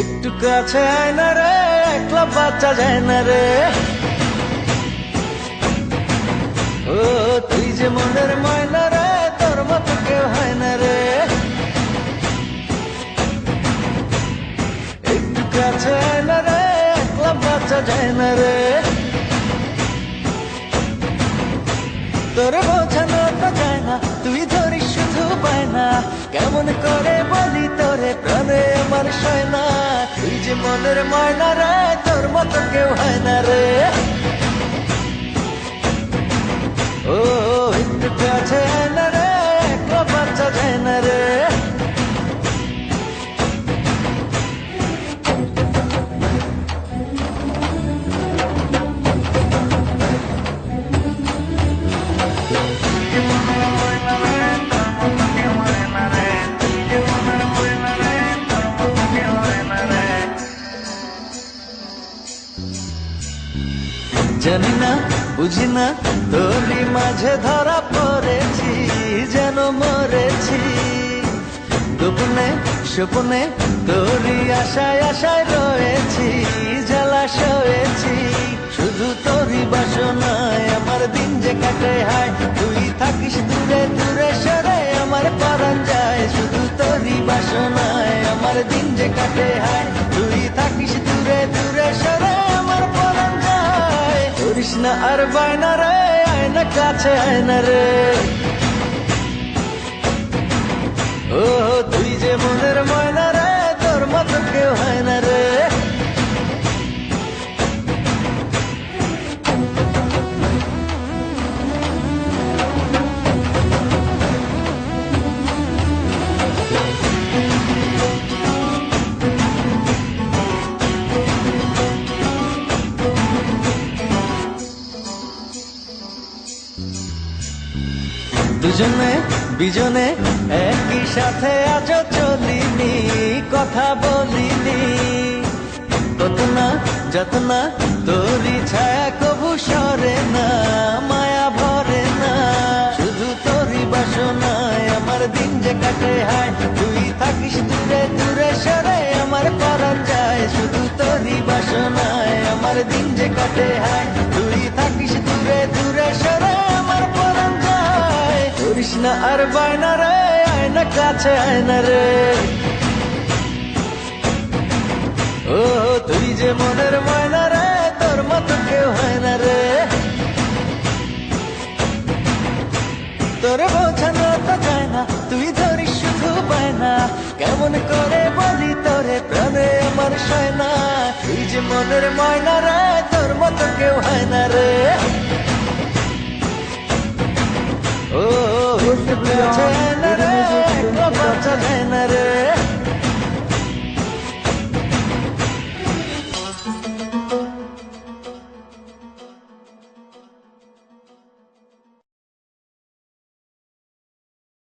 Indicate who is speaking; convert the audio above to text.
Speaker 1: একটু কাছে আয় না রে, একলা বাচ্চা যায় না রে। ও, তুই যে মনের ময়না রে, তোর মতো কেউ হয় না রে। একটু কাছে আয় না রে, একলা বাচ্চা যায় না রে। তোরে বোঝানো তো যায় না, তুই ধরিস শুধু পায় না কেমন করে বলি তোরে, প্রাণে আমার মনের ময়না রে তোর মতো কেউ হয় না রে। ও একটু কাছে জানি না বুঝি না তোরই মাঝে ধরা পড়েছি, যেন মরেছি। গোপনে, স্বপনে তোরই আশায় আশায় রয়েছি, জ্বালা সয়েছি। শুধু তোরই বাসনায় আমার দিন যে কাটে হায়, তুই থাকিস দূরে দূরে সরে আমার পরান যায় শুধু তোরই বাসনায় আমার দিন যে কাটে হায়, তুই থাকিস আর বায়না রে আয়না কাছে আয়না রে। ও দুজনে, বিজনে, একই সাথে আজ চলিনি, কথা বলিনি। কত না যত না তোরই ছায়া কবু সরে না, মায়া ভরে না। শুধু তোরই বাসনায় আমার দিন যে কাটে হায়, তুই থাকিস দূরে দূরে সরে আমার পরান যায় শুধু তোরই বাসনায় আমার দিন যে কাটে হায় না আর বায়না রে, আয়না কাছে আয়না রে। ও, তুই যে মনের ময়না রে, তোর মতো কেউ হয় না রে। তোরে বোঝানো তো যায় না, তুই ধরিস শুধু পায় না কেমন করে বলি তোরে, প্রাণে আমার সয় না। তুই যে মনের ময়না রে, তোর মতো কেউ হয় না রে। tell